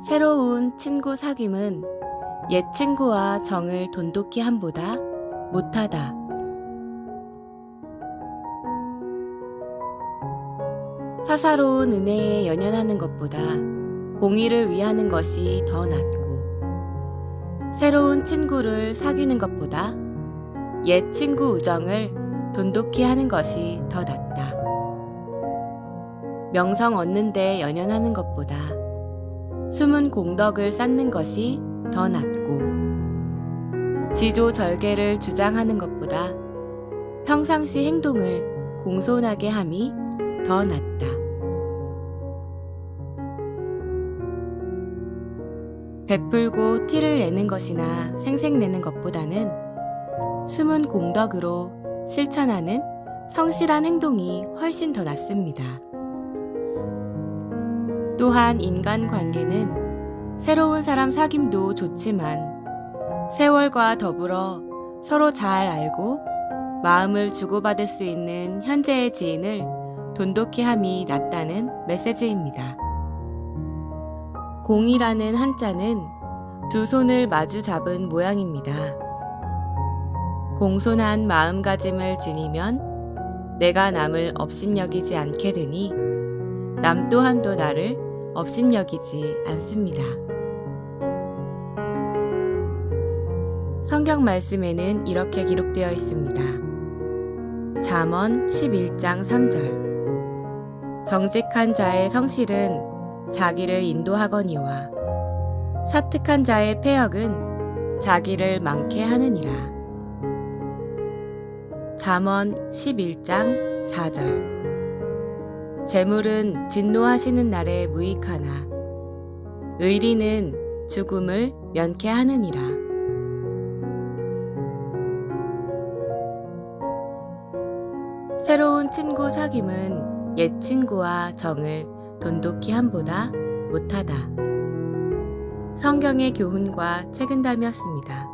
새로운 친구 사귐은 옛 친구와 정을 돈독히 함보다 못하다. 사사로운 은혜에 연연하는 것보다 공의를 위하는 것이 더 낫고, 새로운 친구를 사귀는 것보다 옛 친구 우정을 돈독히 하는 것이 더 낫다. 명성 얻는 데 연연하는 것보다 숨은 공덕을 쌓는 것이 더 낫고, 지조 절개를 주장하는 것보다 평상시 행동을 공손하게 함이 더 낫다. 베풀고 티를 내는 것이나 생색내는 것보다는 숨은 공덕으로 실천하는 성실한 행동이 훨씬 더 낫습니다. 또한 인간 관계는 새로운 사람 사귐도 좋지만 세월과 더불어 서로 잘 알고 마음을 주고받을 수 있는 현재의 지인을 돈독히 함이 낫다는 메시지입니다. 공이라는 한자는 두 손을 마주 잡은 모양입니다. 공손한 마음가짐을 지니면 내가 남을 업신여기지 않게 되니 남 또한도 나를 업신여기지 않습니다. 성경 말씀에는 이렇게 기록되어 있습니다. 잠언 11장 3절 정직한 자의 성실은 자기를 인도하거니와 사특한 자의 폐역은 자기를 망케 하느니라. 잠언 11장 4절 재물은 진노하시는 날에 무익하나 의리는 죽음을 면케하느니라. 새로운 친구 사귐은 옛 친구와 정을 돈독히 함보다 못하다. 성경의 교훈과 책은담이었습니다.